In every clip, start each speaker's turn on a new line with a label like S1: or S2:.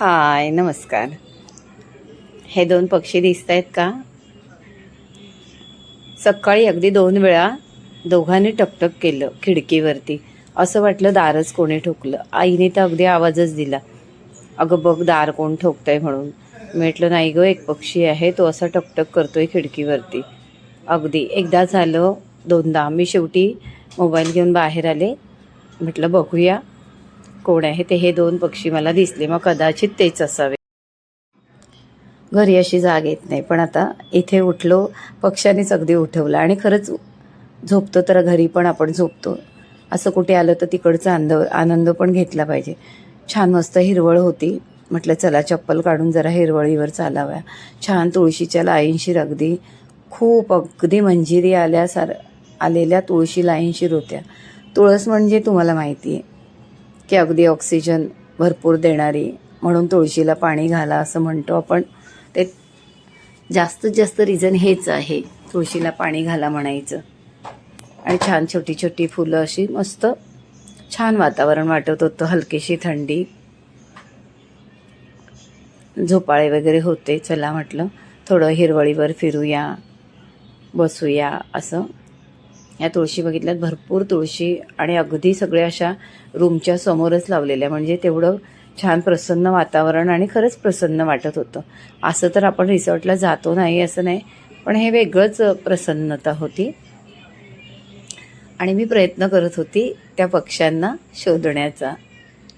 S1: हाय नमस्कार. हे दोन पक्षी दिसत आहेत का? सकाळी अगदी दोन वेळा दोघांनी टकटक केलं खिडकीवरती. असं वाटलं दारच कोणी ठोकलं. आईने तर अगदी आवाजच दिला. अगं बघ दार कोण ठोकतंय म्हणून. म्हटलं नाही गं एक पक्षी आहे तो असा टकटक करतोय खिडकीवरती. अगदी. एकदा झालं दोनदा. मी शेवटी मोबाईल घेऊन बाहेर आले. म्हटलं बघूया. कोण आहे? ते हे दोन पक्षी मला दिसले. मग कदाचित तेच असावे. घरी अशी जाग येत नाही. पण आता इथे उठलो पक्ष्यानेच अगदी उठवलं आणि खरंच झोपतो तर घरी पण आपण झोपतो. असं कुठे आलं तर तिकडचा आनंद आनंद पण घेतला पाहिजे. छान मस्त हिरवळ होती. म्हटलं चला चप्पल काढून जरा हिरवळीवर चालाव्या. छान तुळशीच्या लाईनशीर अगदी खूप अगदी मंजिरी आल्यासार आलेल्या तुळशी लाईनशीर होत्या. तुळस म्हणजे तुम्हाला माहिती आहे. की अगदी ऑक्सिजन भरपूर देणारी म्हणून तुळशीला पाणी घाला असं म्हणतो आपण. ते जास्तीत जास्त रिझन हेच आहे तुळशीला पाणी घाला म्हणायचं. आणि छान छोटी छोटी फुलं अशी मस्त छान वातावरण वाटत होतं हलकीशी थंडी. झोपाळे वगैरे होते चला म्हटलं थोडं हिरवळीवर फिरूया बसूया असं. या तुळशी बघितल्यात. भरपूर तुळशी आणि अगदी सगळ्या अशा रूमच्या समोरच लावलेल्या. म्हणजे तेवढं छान प्रसन्न वातावरण आणि खरंच प्रसन्न वाटत होतं. असं तर आपण रिसॉर्टला जातो नाही असं नाही पण हे वेगळंच प्रसन्नता होती. आणि मी प्रयत्न करत होती त्या पक्ष्यांना शोधण्याचा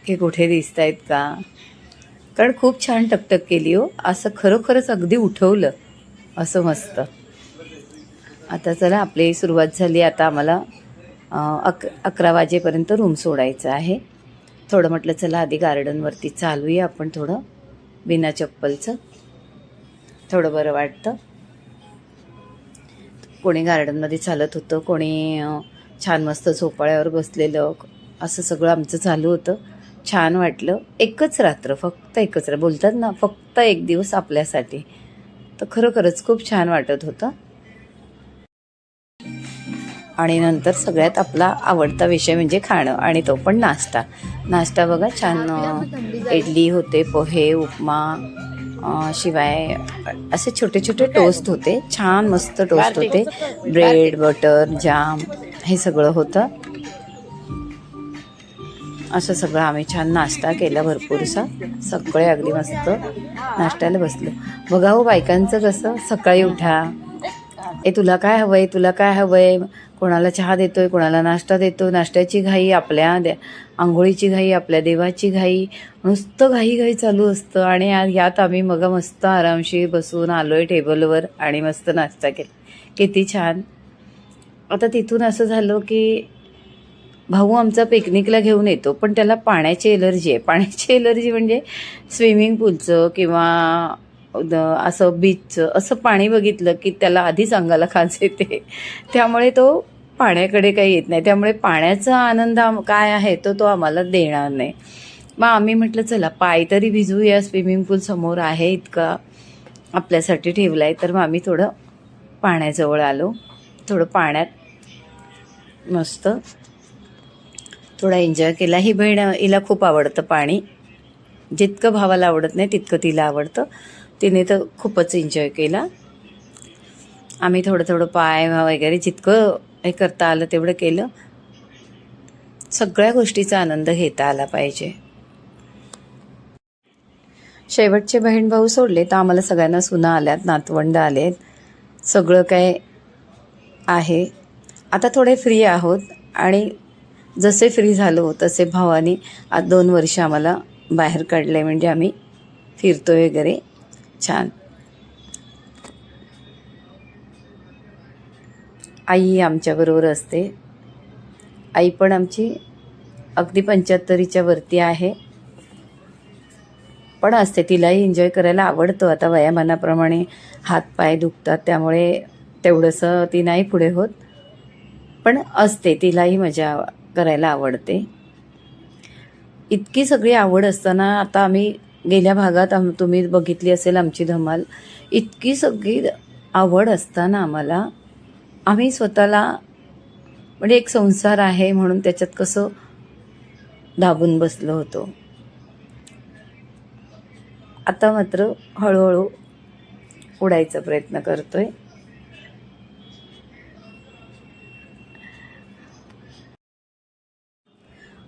S1: की कुठे दिसत आहेत का. कारण खूप छान टकटक केली हो. असं खरोखरच अगदी उठवलं. असं मस्त. आता चला आपली सुरुवात झाली. आता आम्हाला अक अकरा वाजेपर्यंत रूम सोडायचं आहे. थोडं म्हटलं चला आधी गार्डनवरती चालूया आपण थोडं. बिना चप्पलचं. थोडं बरं वाटतं. कोणी गार्डनमध्ये चालत होतं कोणी छान मस्त झोपाळ्यावर बसलेलं. असं सगळं आमचं चालू होतं. छान वाटलं. एकच रात्र फक्त एकच रात्र. बोलतात ना फक्त एक दिवस आपल्यासाठी. तर खरोखरच खूप छान वाटत होतं. आणि नंतर सगळ्यात आपला आवडता विषय म्हणजे खाणं आणि तो पण नाश्ता. नाश्ता बघा छान इडली होते पोहे उपमा शिवाय असे छोटे छोटे टोस्ट होते. छान मस्त टोस्ट होते. ब्रेड बटर जाम हे सगळं होतं. असं सगळं आम्ही छान नाश्ता केला भरपूरसा. सगळे अगदी मस्त नाश्त्याला बसलो. बघा हो बायकांचं कसं? सकाळी उठा. ए तुला काय हवंय? तुला काय हवंय? कोणाला चहा देतोय? कोणाला नाश्ता देतो नाश्त्याची घाई आपल्या दे आंघोळीची घाई आपल्या देवाची घाई. नुसतं घाई घाई चालू असतं आणि यात आम्ही मग मस्त आरामशीर बसून आलोय टेबलवर आणि मस्त नाश्ता केला. किती छान. आता तिथून असं झालं की भाऊ आमचा पिकनिकला घेऊन येतो पण त्याला पाण्याची एलर्जी आहे. पाण्याची एलर्जी म्हणजे स्विमिंग पूलचं किंवा असं बीचचं असं पाणी बघितलं की त्याला आधीच अंगाला खाज येते. त्यामुळे तो पाण्याकडे काही येत नाही. त्यामुळे पाण्याचा आनंद आम- काय आहे तो तो आम्हाला देणार नाही. मग आम्ही म्हटलं चला पाय तरी भिजूया. स्विमिंग पूल समोर आहे इतका आपल्यासाठी ठेवला आहे तर मग आम्ही थोडं पाण्याजवळ आलो. थोडं पाण्यात मस्त थोडा एन्जॉय केला. ही बहीण हिला खूप आवडतं पाणी. जितकं भावाला आवडत नाही तितकं तिला आवडतं. तिने तर खूपच एन्जॉय केला. आम्ही थोडं थोडं पाय वगैरे जितकं हे करता आलं तेवढं केलं. सगळ्या गोष्टीचा आनंद घेता आला पाहिजे. शेवटचे बहीण भाऊ सोडले तर आम्हाला सगळ्यांना सुना आल्यात नातवंड आलेत. सगळं काय आहे. आता थोडे फ्री आहोत आणि जसे फ्री झालो तसे भावाने आज दोन वर्ष आम्हाला बाहेर काढले म्हणजे आम्ही फिरतो वगैरे. छान. आई आमच्याबरोबर असते. आई पण आमची अगदी पंच्याहत्तरीच्या वरती आहे. पण असते तिलाही एन्जॉय करायला आवडतं. आता वयामानाप्रमाणे हातपाय दुखतात त्यामुळे तेवढंसं ती नाही पुढे होत. पण असते तिलाही मजा करायला आवडते. इतकी सगळी आवड असताना आता आम्ही गेल्या भागात आम तुम्ही बघितली असेल आमची धमाल. इतकी सगळी आवड असताना आम्हाला आम्ही स्वतःला म्हणजे एक संसार आहे म्हणून त्याच्यात कसं दाबून बसलो होतो. आता मात्र हळूहळू उडायचा प्रयत्न करतोय.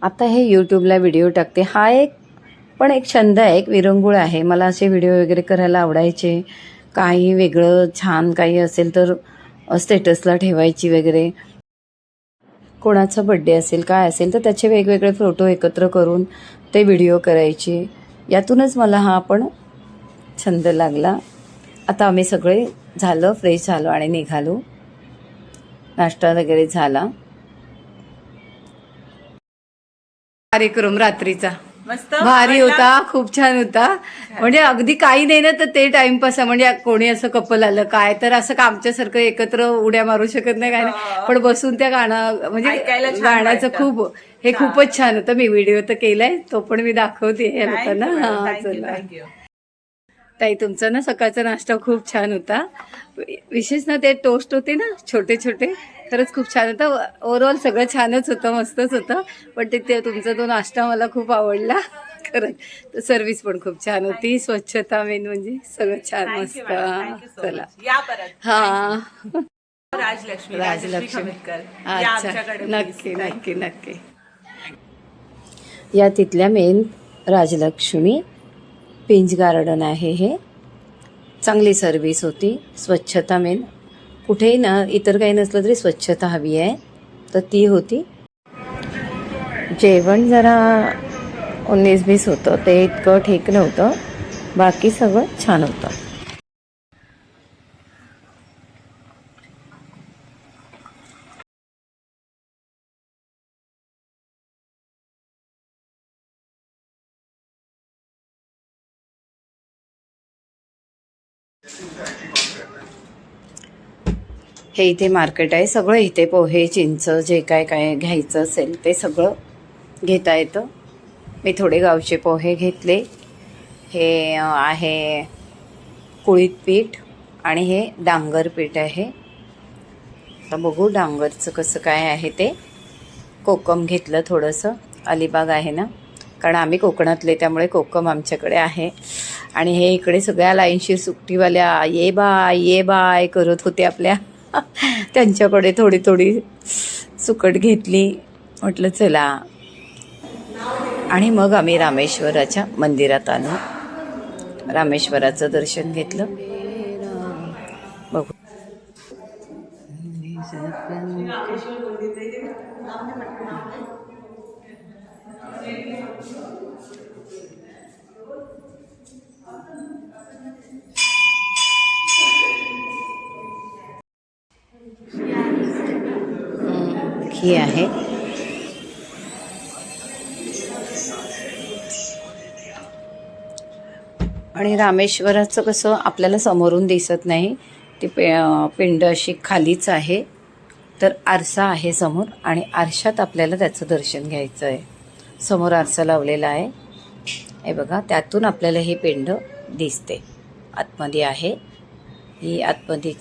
S1: आता हे यूट्यूबला व्हिडिओ टाकते. हा एक पण एक छंद आहे एक विरंगुळ आहे. मला असे व्हिडिओ वगैरे करायला आवडायचे. काही वेगळं छान काही असेल तर स्टेटसला ठेवायची वगैरे. कोणाचा बड्डे असेल काय असेल तर त्याचे वेगवेगळे फोटो एकत्र करून ते व्हिडिओ करायचे. यातूनच मला हा पण छंद लागला. आता आम्ही सगळे झालं फ्रेश झालो आणि निघालो. नाश्ता वगैरे झाला. कार्यक्रम रात्रीचा.
S2: मस्त.
S1: भारी होता खूप छान होता. म्हणजे अगदी काही नाही ना तर ते टाइमपास म्हणजे कोणी असं कपल आलं काय? तर असं का आमच्यासारखं एकत्र उड्या मारू शकत नाही काय नाही. पण बसून त्या गाणं म्हणजे गाण्याचं. खूप हे खूपच छान होतं. मी व्हिडिओ तर केलाय तो पण मी दाखवते हे लोकांना. हा, चला. ताई तुमचा ना सकाळचा नाश्ता खूप छान होता. विशेष ना ते टोस्ट होते ना छोटे छोटे खरंच खूप छान होतं. ओव्हरऑल सगळं छानच होतं मस्तच होतं. पण ते ते तुमचा तो नाश्ता मला खूप आवडला खरंच. सर्विस पण खूप छान होती स्वच्छता मेन म्हणजे सगळं छान मस्त. चला. हा.
S2: राजलक्ष्मी
S1: राजलक्ष्मी अच्छा. नक्की. नक्की नक्की. या तिथल्या मेन राजलक्ष्मी पिंच गार्डन आहे हे. चांगली सर्विस होती. स्वच्छता मेन कुठेही ना इतर काही नसलं तरी स्वच्छता हवी आहे. तर ती होती. जेवण जरा उन्नीस बीस होतं. ते इतकं ठीक नव्हतं. बाकी सगळं छान होतं. हे इथे मार्केट आहे. सगळं इथे पोहे चिंच जे काय काय घ्यायचं असेल ते सगळं घेता येतं. मी थोडे गावचे पोहे घेतले. हे आहे कुळीत पीठ आणि हे डांगर पीठ आहे. आता बघू डांगरचं कसं काय आहे ते. कोकम घेतलं थोडंसं. अलिबाग आहे ना? कारण आम्ही कोकणातले त्यामुळे कोकम आमच्याकडे आहे. आणि हे इकडे सगळ्या लाईनशी सुट्टीवाल्या ये बाय ये बाय करत होते आपल्या. त्यांच्याकडे थोडी थोडी सुकट घेतली. म्हटलं चला. आणि मग आम्ही रामेश्वराच्या मंदिरात आलो. रामेश्वराचं दर्शन घेतलं. बघू. ही आहे. आणि रामेश्वराचं कसं आपल्याला समोरून दिसत नाही ती पे पिंड अशी खालीच आहे. तर आरसा आहे समोर आणि आरशात आपल्याला त्याचं दर्शन घ्यायचं आहे समोर आरसा लावलेला आहे. हे बघा त्यातून आपल्याला ही पिंड दिसते. आतमध्ये आहे. ही आतमध्ये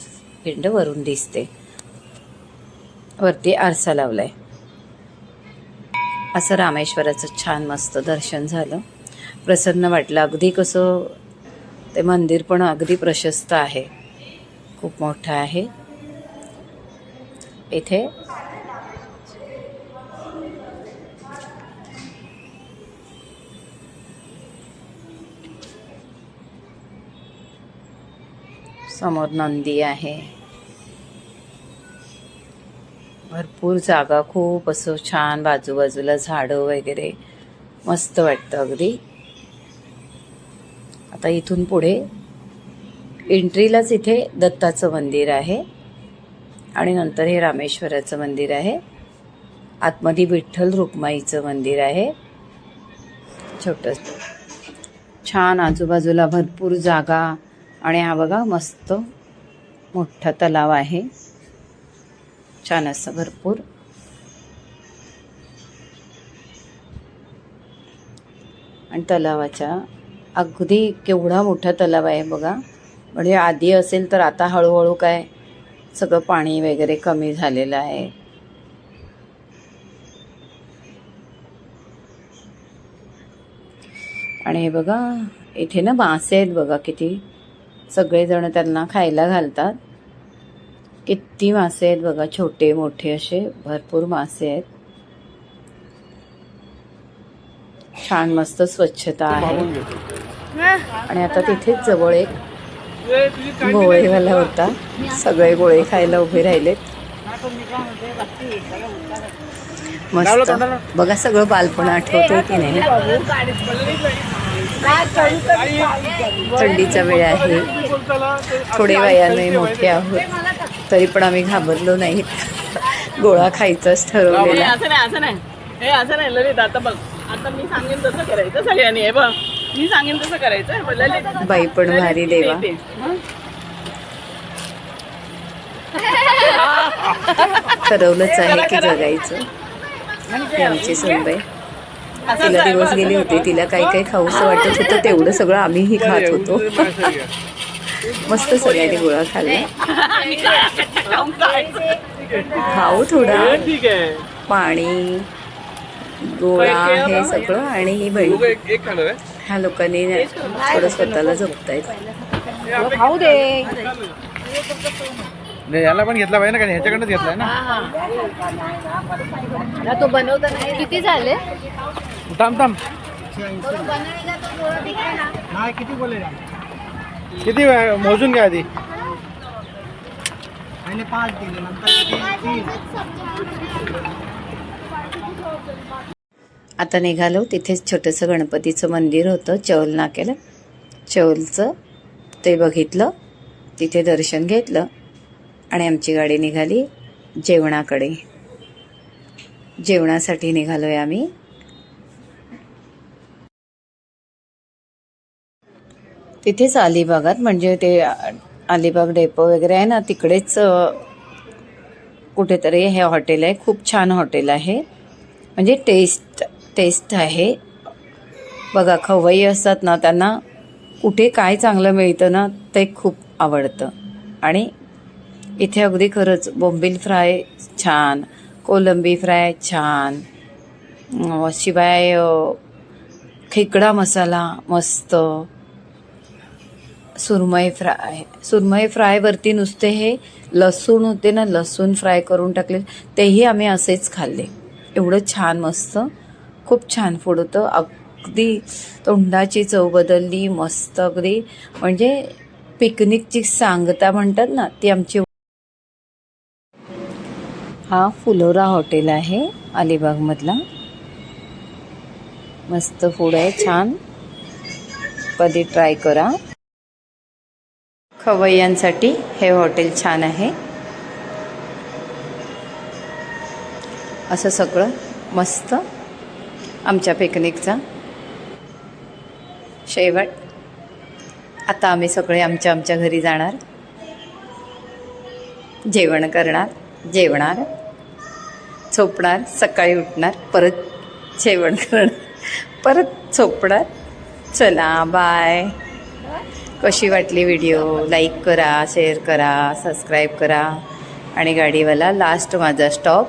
S1: पिंड वरून दिसते. वरती आरसा लावलाय. असं रामेश्वराचं छान मस्त दर्शन झालं. प्रसन्न वाटलं. अगदी कसं ते मंदिर पण अगदी प्रशस्त आहे. खूप मोठं आहे. इथे समोर नंदी आहे. भरपूर जागा खूप असं छान बाजूबाजूला झाडं वगैरे. मस्त वाटतं अगदी. आता इथून पुढे एंट्रीलाच इथे दत्ताचं मंदिर आहे आणि नंतर हे रामेश्वराचं मंदिर आहे. आतमध्ये विठ्ठल रुक्माईचं मंदिर आहे. छोटं. छान आजूबाजूला भरपूर जागा आणि हा बघा मस्त मोठा तलाव आहे. छान असं भरपूर. आणि तलावाच्या अगदी केवढा मोठा तलाव आहे बघा. म्हणजे आधी असेल तर आता हळूहळू काय सगळं पाणी वगैरे कमी झालेलं आहे. आणि हे बघा इथे ना मासे आहेत बघा किती. सगळेजण त्यांना खायला घालतात. किती मासे आहेत बघा छोटे मोठे असे भरपूर मासे आहेत. छान मस्त स्वच्छता आहे. आणि आता तिथेच जवळ एक गोळेवाला होता. सगळे गोळे खायला उभे राहिलेत. मस्त. बघा सगळं बालपण आठवतंय की नाही. थंडीचा वेळ आहे. थोडे वयाने मोठे आहोत. तरी पण आम्ही घाबरलो नाही. गोळा खायचाच ठरवलेला.
S3: असं नाही असं नाही. हे असं नाही ललित आता बघ. आता मी सांगेन तसं करायचं सगळ्यांनी. हे बघ मी सांगेन तसं करायचं. हे ललित.
S1: बाई पण भारी देवा.
S3: ते, ते.
S1: ठरवलंच आहे की जगायचं. ही आमची सुनबाई. तिला दिवस गेली होती तिला काही काही खाऊसं वाटत होतं तेवढं सगळं आम्हीही खात होतो. मस्त सगळ्यांनी गोळा खाल्ला? खाऊ थोडा.
S3: ठीक आहे
S1: पाणी गोळा हे सगळं आणि ही बहीण. ह्या लोकांनी थोडं स्वतःला जपतायत.
S4: नाही, याला पण घेतला पाहिजे ना कारण ह्याच्याकडनंच घेतलाय ना.
S5: तो बनवताना किती झाले?
S4: थांब थांब. किती वेळ मोजून घ्या आधी.
S1: आता निघालो तिथेच छोटंसं गणपतीचं मंदिर होतं चौल नाक्याला चौलचं ते बघितलं तिथे दर्शन घेतलं आणि आमची गाडी निघाली जेवणाकडे. जेवणासाठी निघालो आहे आम्ही. तिथेच अलिबागात म्हणजे ते अलिबाग डेपो वगैरे आहे ना तिकडेच कुठेतरी हे हॉटेल आहे. खूप छान हॉटेल आहे. म्हणजे टेस्ट टेस्ट आहे. बघा खवई असतात ना त्यांना कुठे काय चांगलं मिळतं ना ते खूप आवडतं. आणि इथे अगदी खरंच बोंबील फ्राय छान कोलंबी फ्राय छान शिवाय खेकडा मसाला मस्त सुरमई फ्राय सुरमई फ्रायवरती नुसते हे लसूण होते ना लसूण फ्राय करून टाकले तेही आम्ही असेच खाल्ले. एवढं छान मस्त खूप छान फूड होतं. अगदी तोंडाची चव बदलली मस्त अगदी. म्हणजे पिकनिकची सांगता म्हणतात ना ती आमची हा फुलोरा हॉटेल आहे अलिबागमधला. मस्त फूड आहे छान. कधी ट्राय करा. खवय्यांसाठी हे हॉटेल छान आहे. असं सगळं मस्त आमच्या पिकनिकचा शेवट. आता आम्ही सगळे आमच्या आमच्या घरी जाणार. जेवण करणार जेवणार झोपणार सकाळी उठणार परत जेवण करणार परत झोपणार. चला बाय कशी वाटली व्हिडिओ लाईक करा शेअर करा सबस्क्राईब करा. आणि गाडीवाला लास्ट माझा स्टॉप